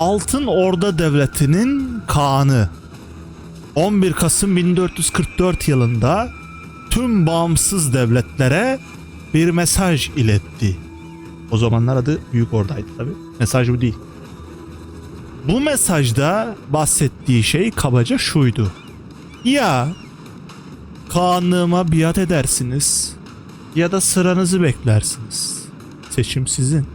Altın Orda Devleti'nin Kaan'ı 11 Kasım 1444 yılında tüm bağımsız devletlere bir mesaj iletti. O zamanlar adı Büyük Orda'ydı tabi. Mesaj bu değil. Bu mesajda bahsettiği şey kabaca şuydu. Ya Kaanlığıma biat edersiniz ya da sıranızı beklersiniz. Seçim sizin.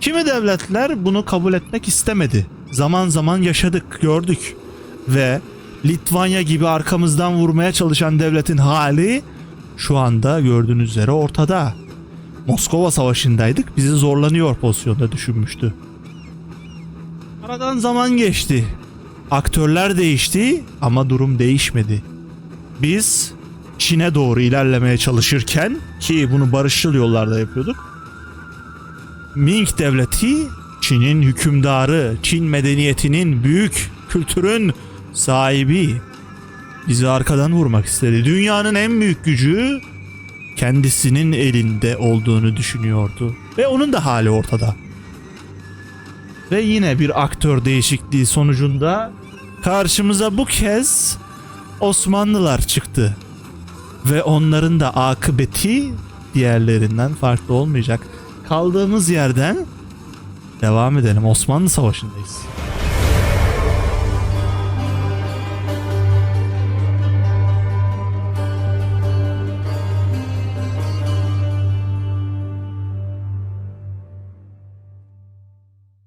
Kimi devletler bunu kabul etmek istemedi. Zaman zaman yaşadık, gördük. Ve Litvanya gibi arkamızdan vurmaya çalışan devletin hali şu anda gördüğünüz üzere ortada. Moskova savaşındaydık, bizi zorlanıyor pozisyonda düşünmüştü. Aradan zaman geçti. Aktörler değişti ama durum değişmedi. Biz Çin'e doğru ilerlemeye çalışırken ki bunu barışçıl yollarda yapıyorduk. Ming devleti Çin'in hükümdarı, Çin medeniyetinin büyük kültürün sahibi bizi arkadan vurmak istedi. Dünyanın en büyük gücü kendisinin elinde olduğunu düşünüyordu ve onun da hali ortada. Ve yine bir aktör değişikliği sonucunda karşımıza bu kez Osmanlılar çıktı. Ve onların da akıbeti diğerlerinden farklı olmayacak. Kaldığımız yerden devam edelim. Osmanlı Savaşı'ndayız.